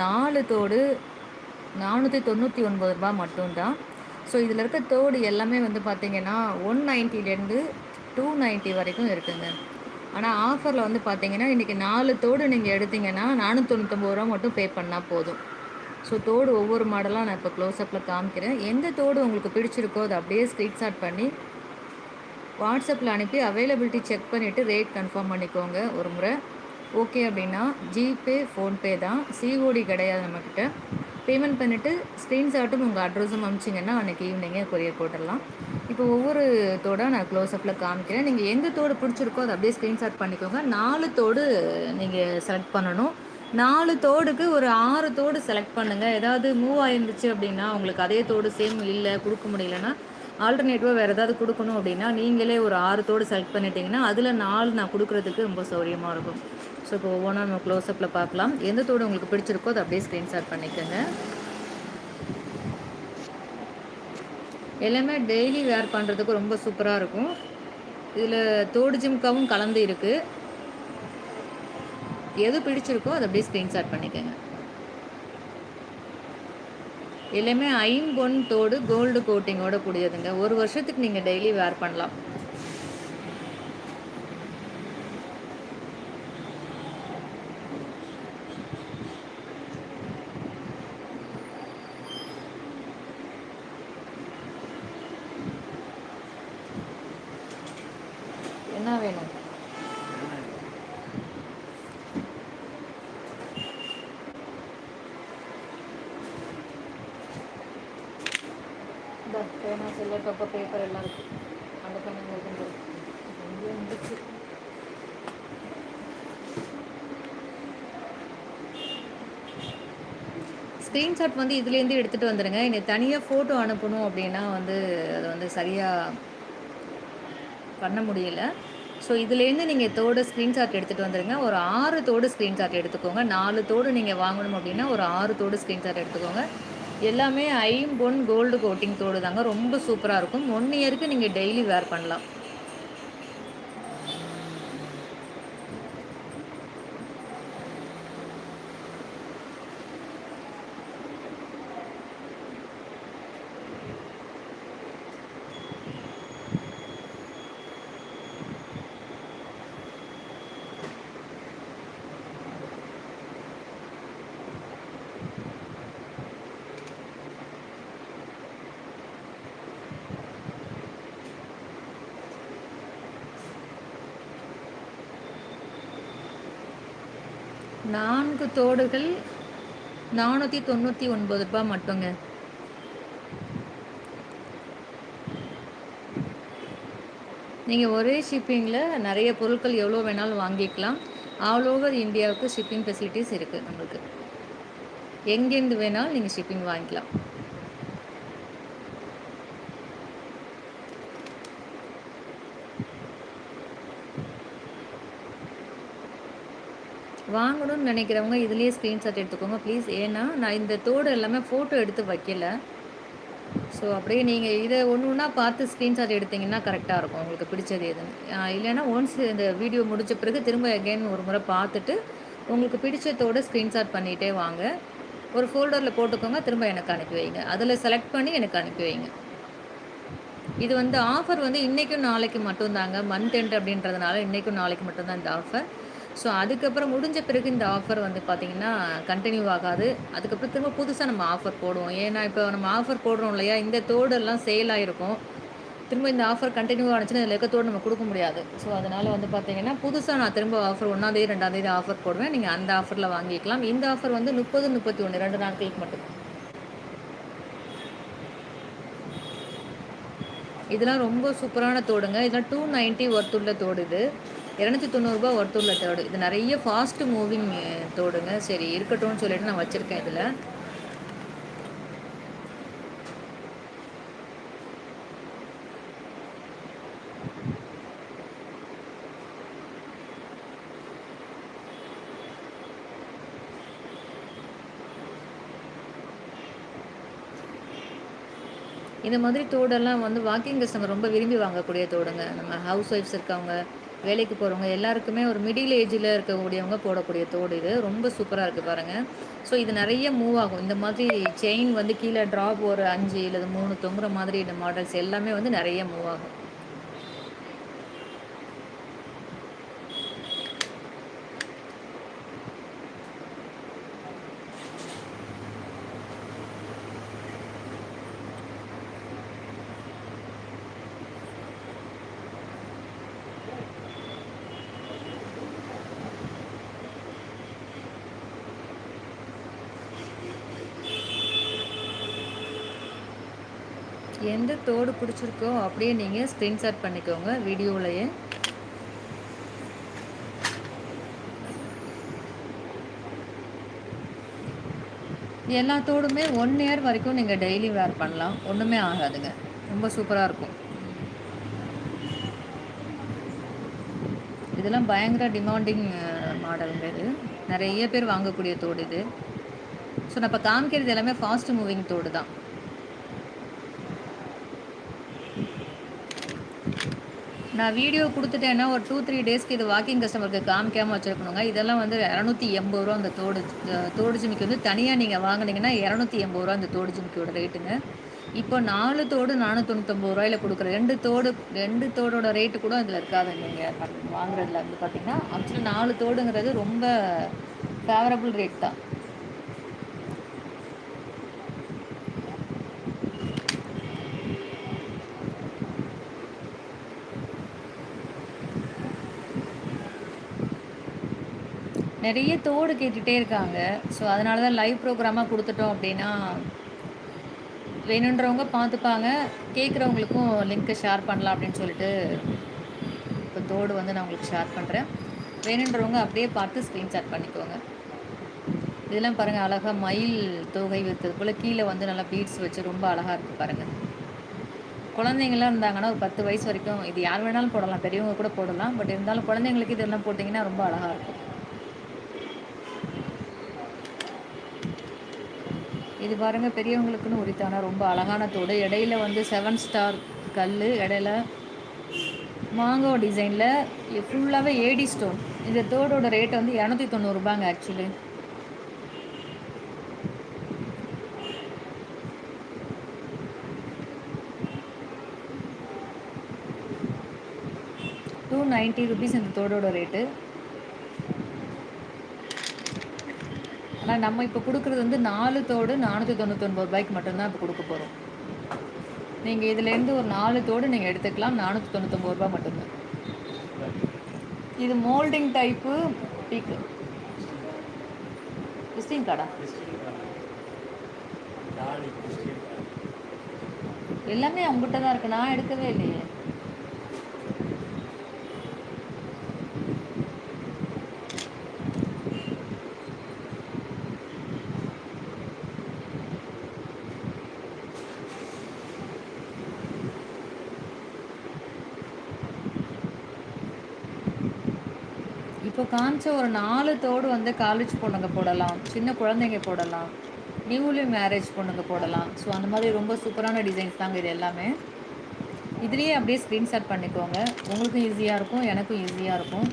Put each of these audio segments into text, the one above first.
நாலு தோடு நானூற்றி தொண்ணூற்றி ஒன்பது ரூபா மட்டும்தான். ஸோ இதில் இருக்க தோடு எல்லாமே வந்து பார்த்திங்கன்னா ஒன் நைன்ட்டிலேருந்து டூ நைன்ட்டி வரைக்கும் இருக்குங்க. ஆனால் ஆஃபரில் வந்து பார்த்தீங்கன்னா இன்றைக்கி நாலு தோடு நீங்கள் எடுத்தீங்கன்னா நானூற்றி தொண்ணூத்தொம்பது ரூபா மட்டும் பே பண்ணால் போதும். ஸோ தோடு ஒவ்வொரு மாடலாக நான் இப்போ க்ளோஸ்அப்பில் காமிக்கிறேன். எந்த தோடு உங்களுக்கு பிடிச்சிருக்கோ அதை அப்படியே ஸ்க்ரீன்ஷாட் பண்ணி வாட்ஸ்அப்பில் அனுப்பி அவைலபிலிட்டி செக் பண்ணிவிட்டு ரேட் கன்ஃபார்ம் பண்ணிக்கோங்க ஒரு முறை. ஓகே அப்படின்னா ஜிபே ஃபோன்பே தான். சிஓடி கிடையாது நம்மக்கிட்ட பேமெண்ட் பண்ணிவிட்டு ஸ்க்ரீன்ஷாட்டும் உங்கள் அட்ரஸும் அனுப்பிச்சிங்கன்னா அன்றைக்கி ஈவினிங்கே கொரியர் போட்டுடலாம். இப்போ ஒவ்வொரு தோடாக நான் க்ளோஸ்அப்பில் காமிக்கிறேன். நீங்கள் எந்த தோடு பிடிச்சிருக்கோ அதை அப்படியே ஸ்க்ரீன்ஷாட் பண்ணிக்கோங்க. நாலு தோடு நீங்கள் செலக்ட் பண்ணணும். நாலு தோடுக்கு ஒரு ஆறு தோடு செலக்ட் பண்ணுங்கள் ஏதாவது மூவ் ஆயிருந்துச்சு அப்படின்னா உங்களுக்கு அதே தோடு சேம் இல்லை கொடுக்க முடியலன்னா ஆல்டர்னேட்டிவாக வேறு ஏதாவது கொடுக்கணும் அப்படின்னா நீங்களே ஒரு ஆறு தோடு செலக்ட் பண்ணிட்டீங்கன்னா அதில் நாலு நான் கொடுக்குறதுக்கு ரொம்ப சௌரியமாக இருக்கும். ஸோ இப்போ ஒவ்வொன்றா நம்ம க்ளோஸ்அப்பில் பார்க்கலாம். எந்த தோடு உங்களுக்கு பிடிச்சிருக்கோ அதை அப்படியே ஸ்க்ரீன்ஷாட் பண்ணிக்கோங்க. எல்லாமே டெய்லி வேர் பண்ணுறதுக்கு ரொம்ப சூப்பராக இருக்கும். இதில் தோடு ஜிம்காவும் கலந்து இருக்குது எது பிடிச்சிருக்கோ அதை அப்படியே ஸ்க்ரீன்ஷாட் பண்ணிக்கோங்க. எல்லாமே ஐம்பொன் தோடு கோல்டு கோட்டிங்கோட கூடியதுங்க. ஒரு வருஷத்துக்கு நீங்கள் டெய்லி வேர் பண்ணலாம் என்ன வேணும் இந்த பேனா செல்லர் பப்பர் பேப்பர் எல்லாம் இருக்குது அந்த பண்ணி இருந்துச்சு ஸ்க்ரீன்ஷாட் வந்து இதுலேருந்து எடுத்துகிட்டு வந்துடுங்க எனக்கு தனியாக ஃபோட்டோ அனுப்பணும் அப்படின்னா வந்து அது வந்து சரியாக பண்ண முடியல. ஸோ இதுலேருந்து நீங்கள் தோடு ஸ்க்ரீன்ஷாட் எடுத்துகிட்டு வந்துடுங்க ஒரு ஆறு தோடு ஸ்க்ரீன்ஷாட் எடுத்துக்கோங்க. நாலு தோடு நீங்கள் வாங்கணும் அப்படின்னா ஒரு ஆறு தோடு ஸ்க்ரீன்ஷாட் எடுத்துக்கோங்க. எல்லாமே ஐம்பொன் கோல்டு கோட்டிங் தோடு தாங்க. ரொம்ப சூப்பராக இருக்கும். ஒன் இயருக்கு நீங்கள் டெய்லி வேர் பண்ணலாம். நான்கு தோடுகள் நானூற்றி தொண்ணூற்றி ஒன்பது ரூபாய் மட்டுங்க. நீங்கள் ஒரே ஷிப்பிங்கில் நிறைய பொருட்கள் எவ்வளோ வேணாலும் வாங்கிக்கலாம். ஆல் ஓவர் இந்தியாவுக்கு ஷிப்பிங் ஃபெசிலிட்டிஸ் இருக்குது நம்மளுக்கு. எங்கேருந்து வேணாலும் நீங்கள் ஷிப்பிங் வாங்கிக்கலாம். வாங்கணும்னு நினைக்கிறவங்க இதுலேயே ஸ்க்ரீன்ஷாட் எடுத்துக்கோங்க ப்ளீஸ் ஏன்னா நான் இந்த தோடு எல்லாமே ஃபோட்டோ எடுத்து வைக்கல. ஸோ அப்படியே நீங்கள் இதை ஒன்று ஒன்றா பார்த்து ஸ்க்ரீன்ஷாட் எடுத்திங்கன்னா கரெக்டாக இருக்கும். உங்களுக்கு பிடிச்சது எதுன்னு. இல்லைன்னா ஒன்ஸ் இந்த வீடியோ முடித்த பிறகு திரும்ப அகெயின் ஒரு முறை பார்த்துட்டு உங்களுக்கு பிடிச்சதோட ஸ்க்ரீன்ஷாட் பண்ணிகிட்டே வாங்க. ஒரு ஃபோல்டரில் போட்டுக்கோங்க திரும்ப எனக்கு அனுப்பி வைங்க. அதில் செலக்ட் பண்ணி எனக்கு அனுப்பி வைங்க. இது வந்து ஆஃபர் வந்து இன்றைக்கும் நாளைக்கு மட்டும்தாங்க. மந்த் எண்ட் அப்படின்றதுனால இன்றைக்கும் நாளைக்கு மட்டும்தான் இந்த ஆஃபர் ஸோ அதுக்கப்புறம் முடிஞ்ச பிறகு இந்த ஆஃபர் வந்து பார்த்திங்கன்னா கண்டினியூ ஆகாது. அதுக்கப்புறம் திரும்ப புதுசாக நம்ம ஆஃபர் போடுவோம். ஏன்னா இப்போ நம்ம ஆஃபர் போடுறோம் இல்லையா? இந்த தோடெல்லாம் சேல் ஆகிருக்கும் திரும்ப இந்த ஆஃபர் கண்டினியூ ஆனிச்சுன்னா இதில் இருக்க தோடு நம்ம கொடுக்க முடியாது. ஸோ அதனால் வந்து பார்த்தீங்கன்னா புதுசாக நான் திரும்ப ஆஃபர் ஒன்றாந்தேதி ரெண்டாந்தேதி ஆஃபர் போடுவேன். நீங்கள் அந்த ஆஃபரில் வாங்கிக்கலாம். இந்த ஆஃபர் வந்து முப்பது முப்பத்தி ஒன்று ரெண்டு நாட்களுக்கு மட்டும். இதெல்லாம் ரொம்ப சூப்பரான தோடுங்க. இதெல்லாம் டூ நைன்ட்டி ஒர்த்துள்ள தோடு இது. இரநூத்தி தொண்ணூறுரூபா ஒருத்தூரில் தோடு. இது நிறைய ஃபாஸ்ட் மூவிங் தோடுங்க. சரி இருக்கட்டும்னு சொல்லிட்டு நான் வச்சுருக்கேன் இதில். இந்த மாதிரி தோடெல்லாம் வந்து வாக்கிங் கஸ்டமர் ரொம்ப விரும்பி வாங்கக்கூடிய தோடுங்க. நம்ம ஹவுஸ் ஒய்ஃப்ஸ் இருக்கவங்க வேலைக்கு போகிறவங்க எல்லாருக்குமே ஒரு மிடில் ஏஜில் இருக்கக்கூடியவங்க போடக்கூடிய தோடு இது. ரொம்ப சூப்பராக இருக்குது பாருங்கள் ஸோ இது நிறைய மூவ் ஆகும். இந்த மாதிரி செயின் வந்து கீழே ட்ராப் ஒரு அஞ்சு இல்லை மூணு தொங்குற மாதிரி இந்த மாடல்ஸ் எல்லாமே வந்து நிறைய மூவ் ஆகும். எந்த தோடு பிடிச்சிருக்கோ அப்படியே நீங்கள் ஸ்க்ரீன்ஷாட் பண்ணிக்கோங்க வீடியோவிலையே எல்லா தோடுமே ஒன் இயர் வரைக்கும் நீங்கள் டெய்லி வேர் பண்ணலாம். ஒன்றுமே ஆகாதுங்க. ரொம்ப சூப்பராக இருக்கும். இதெல்லாம் பயங்கர டிமாண்டிங் மாடலுங்க இது. நிறைய பேர் வாங்கக்கூடிய தோடு இது. ஸோ நான் இப்போ காமிக்கிறது எல்லாமே ஃபாஸ்ட் மூவிங் தோடு தான் நான் வீடியோ கொடுத்துட்டேன்னா ஒரு டூ த்ரீ டேஸ்க்கு இது வாக்கிங் கஸ்டமருக்கு காமிக்காமல் வச்சுருக்கணுங்க. இதெல்லாம் வந்து இரநூத்தி எண்பது ரூபா அந்த தோடு தோடு ஜிமிக்கு வந்து தனியாக நீங்கள் வாங்கினீங்கன்னா இரநூத்தி எண்பது ரூபா அந்த தோடு ஜிமிக்கியோட ரேட்டுங்க இப்போ நாலு தோடு நானூற்றி தொண்ணூத்தொம்பது ரூபாயில் கொடுக்குற ரெண்டு தோடு ரெண்டு தோடோட ரேட்டு கூட அதில் இருக்காது நீங்கள் வாங்குறதுல வந்து பார்த்தீங்கன்னா ஆக்சுவலி நாலு தோடுங்கிறது ரொம்ப ஃபேவரபுள் ரேட் தான். நிறைய தோடு கேட்டுகிட்டே இருக்காங்க. ஸோ அதனால தான் லைவ் ப்ரோக்ராமாக கொடுத்துட்டோம் அப்படின்னா வேணுன்றவங்க பார்த்துப்பாங்க. கேட்குறவங்களுக்கும் லிங்க்கை ஷேர் பண்ணலாம் அப்படின்னு சொல்லிட்டு இப்போ தோடு வந்து நான் உங்களுக்கு ஷேர் பண்ணுறேன் வேணுன்றவங்க அப்படியே பார்த்து ஸ்க்ரீன்ஷாட் பண்ணிக்கோங்க. இதெல்லாம் பாருங்கள் அழகாக மயில் தொகை வைத்தது போல் கீழே வந்து நல்லா பீட்ஸ் வச்சு ரொம்ப அழகாக இருக்குது பாருங்கள் குழந்தைங்களாம் இருந்தாங்கன்னா ஒரு பத்து வயசு வரைக்கும் இது யார் வேணாலும் போடலாம் பெரியவங்க கூட போடலாம். பட் இருந்தாலும் குழந்தைங்களுக்கு இதெல்லாம் போட்டிங்கன்னா ரொம்ப அழகாக இருக்கும். இது பாருங்கள் பெரியவங்களுக்குன்னு உரித்தான ரொம்ப அழகான தோடு. இடையில வந்து செவன் ஸ்டார் கல் இடையில மாங்கோ டிசைனில் ஃபுல்லாகவே ஏடி ஸ்டோன் இந்த தோடோட ரேட் வந்து இரநூத்தி தொண்ணூறுபாங்க ஆக்சுவலி டூ நைன்ட்டி ருபீஸ் இந்த தோடோட ரேட்டு ஆனால் நம்ம இப்போ கொடுக்குறது வந்து நாலு தோடு நானூற்றி தொண்ணூத்தொன்பது ரூபாய்க்கு மட்டும்தான் இப்போ கொடுக்க போகிறோம் நீங்கள் இதுலேருந்து ஒரு நாலு தோடு நீங்கள் எடுத்துக்கலாம் நானூற்றி தொண்ணூத்தொம்பது ரூபா மட்டும்தான். இது மோல்டிங் டைப்பு பீக்கு விசிட்டிங் கார்டா? எல்லாமே அவங்ககிட்ட தான் இருக்குது நான் எடுக்கவே இல்லையே இப்போ காமிச்ச ஒரு நாலு தோடு வந்து காலேஜ் பொண்ணுங்க போடலாம் சின்ன குழந்தைங்க போடலாம் நியூலி மேரேஜ் பொண்ணுங்க போடலாம். ஸோ அந்த மாதிரி ரொம்ப சூப்பரான டிசைன்ஸ் தாங்க இது எல்லாமே. இதுலேயே அப்படியே ஸ்க்ரீன்ஷாட் பண்ணிக்கோங்க. உங்களுக்கும் ஈஸியாக இருக்கும் எனக்கும் ஈஸியாக இருக்கும்.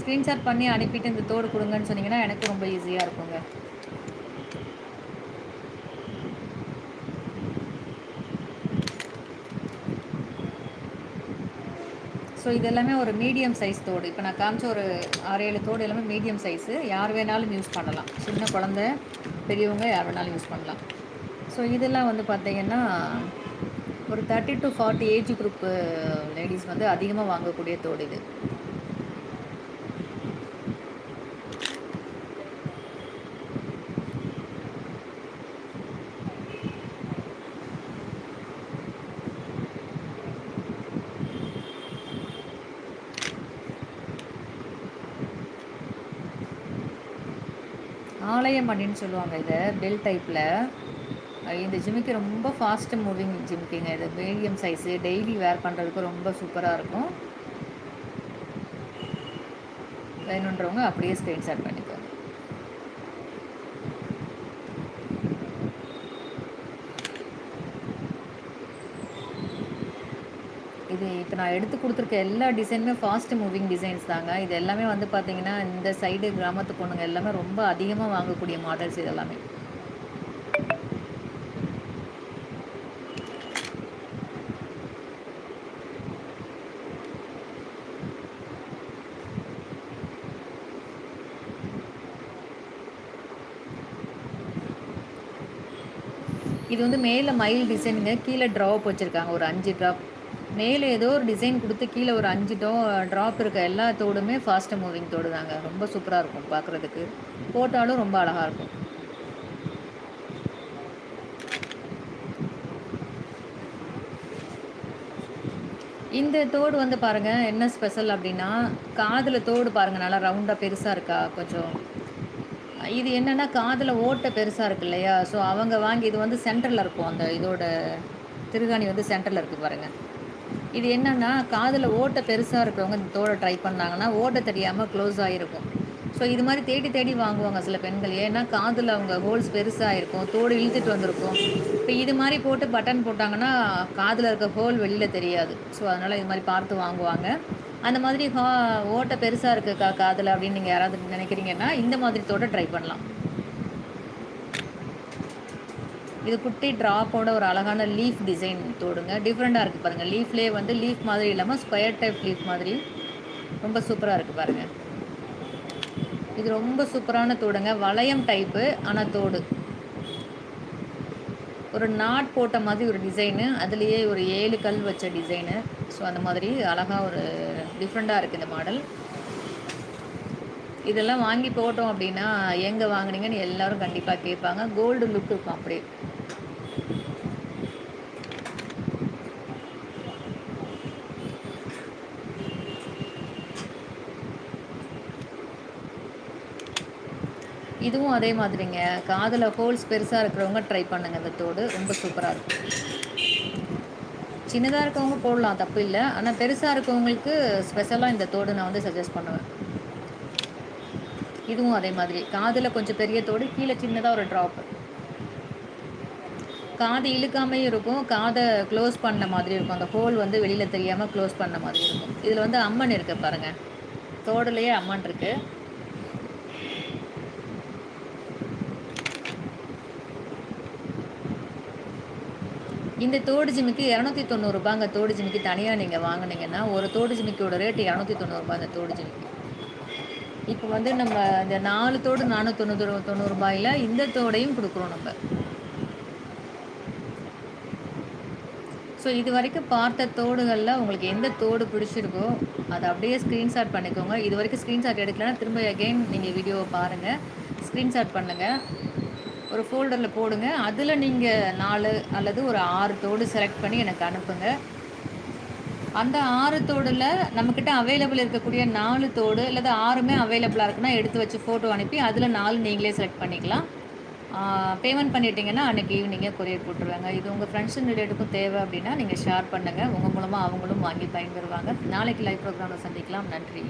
ஸ்க்ரீன்ஷாட் பண்ணி அனுப்பிட்டு இந்த தோடு கொடுங்கன்னு சொன்னீங்கன்னா எனக்கும் ரொம்ப ஈஸியாக இருக்குங்க. ஸோ இது எல்லாமே ஒரு மீடியம் சைஸ் தோடு. இப்போ நான் காமிச்ச ஒரு ஆறு ஏழு தோடு எல்லாமே மீடியம் சைஸு யார் வேணாலும் யூஸ் பண்ணலாம். சின்ன குழந்த பெரியவங்க யார் வேணாலும் யூஸ் பண்ணலாம். ஸோ இதெல்லாம் வந்து பார்த்திங்கன்னா ஒரு thirty to forty age group ladies வந்து அதிகமாக வாங்கக்கூடிய தோடு இது. ஆலயம் அப்படின்னு சொல்லுவாங்க இதை பெல் டைப்பில் இந்த ஜிமிக்கு ரொம்ப ஃபாஸ்ட்டு மூவிங் ஜிமிக்குங்க இது. மீடியம் சைஸு டெய்லி வேர் பண்ணுறதுக்கு ரொம்ப சூப்பராக இருக்கும். வேணுன்றவங்க அப்படியே ஸ்க்ரீன்ஷாட் பண்ணி இது இது இப்போ நான் எடுத்து குடுத்துருக்க எல்லா டிசைனுமே ஃபாஸ்ட் மூவிங் டிசைன்ஸ் தாங்க. இது எல்லாமே வந்து பார்த்தீங்கன்னா, இந்த சைடு கிராமத்து பொண்ணுங்க எல்லாமே ரொம்ப அதிகமா வாங்கக்கூடிய மாடல்ஸ் இது எல்லாமே. இது வந்து மேல மயில் டிசைனுங்க. கீழ ட்ராப் வச்சிருக்காங்க. ஒரு அஞ்சு ட்ராப். மேலே ஏதோ ஒரு டிசைன் கொடுத்து கீழே ஒரு அஞ்சு டோ ட்ராப் இருக்க எல்லா தோடுமே ஃபாஸ்ட் மூவிங் தோடு தாங்க. ரொம்ப சூப்பராக இருக்கும் பார்க்குறதுக்கு. போட்டாலும் ரொம்ப அழகாக இருக்கும். இந்த தோடு வந்து பாருங்கள் என்ன ஸ்பெஷல் அப்படின்னா காதில் தோடு பாருங்கள் நல்லா ரவுண்டாக பெருசாக இருக்கா கொஞ்சம். இது என்னென்னா காதில் ஓட்டை பெருசாக இருக்கு இல்லையா? ஸோ அவங்க வாங்கி இது வந்து சென்டரில் இருக்கும். அந்த இதோட திருகாணி வந்து சென்டரில் இருக்குது பாருங்கள் இது என்னன்னா, காதில் ஓட்டை பெருசாக இருக்கிறவங்க இந்த தோடை ட்ரை பண்ணாங்கன்னா, ஓட்டை தெரியாமல் க்ளோஸ் ஆகிருக்கும். ஸோ இது மாதிரி தேடி தேடி வாங்குவாங்க சில பெண்கள். ஏன்னா, காதில் அவங்க ஹோல்ஸ் பெருசாக இருக்கும். தோடு இழுத்துட்டு வந்திருக்கும். இப்போ இது மாதிரி போட்டு பட்டன் போட்டாங்கன்னா, காதில் இருக்க ஹோல் வெளியில் தெரியாது. ஸோ அதனால் இது மாதிரி பார்த்து வாங்குவாங்க. அந்த மாதிரி ஹா ஓட்டை இருக்குது கா காதில் அப்படின்னு நீங்கள் யாராவது நினைக்கிறீங்கன்னா, இந்த மாதிரி தோட ட்ரை பண்ணலாம். இது குட்டி ட்ராப்போட ஒரு அழகான லீஃப் டிசைன் தோடுங்க. டிஃப்ரெண்ட்டாக இருக்குது பாருங்கள் லீஃப்லேயே வந்து லீஃப் மாதிரி இல்லாமல் ஸ்கொயர் டைப் லீஃப் மாதிரி ரொம்ப சூப்பராக இருக்குது பாருங்கள் இது ரொம்ப சூப்பரான தோடுங்க. வளையம் டைப்பு. ஆனால் தோடு. ஒரு நாட் போட்ட மாதிரி ஒரு டிசைனு. அதுலேயே ஒரு ஏழு கல் வச்ச டிசைனு. ஸோ அந்த மாதிரி அழகாக ஒரு டிஃப்ரெண்ட்டாக இருக்குது இந்த மாடல். இதெல்லாம் வாங்கி போட்டோம் அப்படின்னா எங்கே வாங்குனீங்கன்னு எல்லோரும் கண்டிப்பாக கேட்பாங்க. கோல்டு லுக் இருக்கும் அப்படியே. இதுவும் அதே மாதிரிங்க. காதில் ஹோல்ஸ் பெருசாக இருக்கிறவங்க ட்ரை பண்ணுங்க இந்த தோடு. ரொம்ப சூப்பராக இருக்கும். சின்னதாக இருக்கவங்க போடலாம் தப்பு இல்லை ஆனால் பெருசாக இருக்கவங்களுக்கு ஸ்பெஷலாக இந்த தோடு நான் வந்து சஜஸ்ட் பண்ணுவேன். இதுவும் அதே மாதிரி. காதில் கொஞ்சம் பெரிய தோடு, கீழே சின்னதாக ஒரு ட்ராப். காது இழுக்காமையும் இருக்கும். காதை க்ளோஸ் பண்ண மாதிரி இருக்கும். அந்த ஹோல் வந்து வெளியில் தெரியாமல் க்ளோஸ் பண்ண மாதிரி இருக்கும். இதில் வந்து அம்மன் இருக்கு பாருங்கள் தோடுலேயே அம்மன் இருக்குது இந்த தோடு ஜிமிக்கி ரூ. 290ங்க தோடு ஜிமிக்கி தனியாக நீங்கள் வாங்குனீங்கன்னா, ஒரு தோடு ஜிமிக்கோட ரேட்டு இரநூத்தி தொண்ணூறுபா அந்த தோடு ஜிமிக்கி. இப்போ வந்து நம்ம இந்த நாலு தோடு நானூற்றி 490 இந்த தோடையும் கொடுக்குறோம் நம்ம ஸோ இது வரைக்கும் பார்த்த தோடுகளில் உங்களுக்கு எந்த தோடு பிடிச்சிருக்கோ, அதை அப்படியே ஸ்க்ரீன்ஷாட் பண்ணிக்கோங்க. இது வரைக்கும் ஸ்க்ரீன்ஷாட் எடுக்கலன்னா, திரும்ப அகெயின் நீங்கள் வீடியோவை பாருங்கள் ஸ்க்ரீன்ஷாட் பண்ணுங்கள் ஒரு ஃபோல்டரில் போடுங்க. அதில் நீங்கள் நாலு அல்லது ஒரு ஆறு தோடு செலக்ட் பண்ணி எனக்கு அனுப்புங்க. அந்த ஆறு தோடில் நம்மக்கிட்ட அவைலபிள் இருக்கக்கூடிய நாலு தோடு அல்லது ஆறுமே அவைலபிளாக இருக்குன்னா, எடுத்து வச்சு ஃபோட்டோ அனுப்பி, அதில் நாலு நீங்களே செலக்ட் பண்ணிக்கலாம். பேமெண்ட் பண்ணிட்டீங்கன்னா, அன்றைக்கி ஈவினிங்கே கொரியர் போட்டுருவாங்க இது உங்கள் ஃப்ரெண்ட்ஸ் ரிலேட்டுக்கும் தேவை அப்படின்னா, நீங்கள் ஷேர் பண்ணுங்கள் உங்கள் மூலமாக அவங்களும் வாங்கி பயன்பெறுவாங்க. நாளைக்கு லைவ் ப்ரோக்ராமில் சந்திக்கலாம். நன்றி.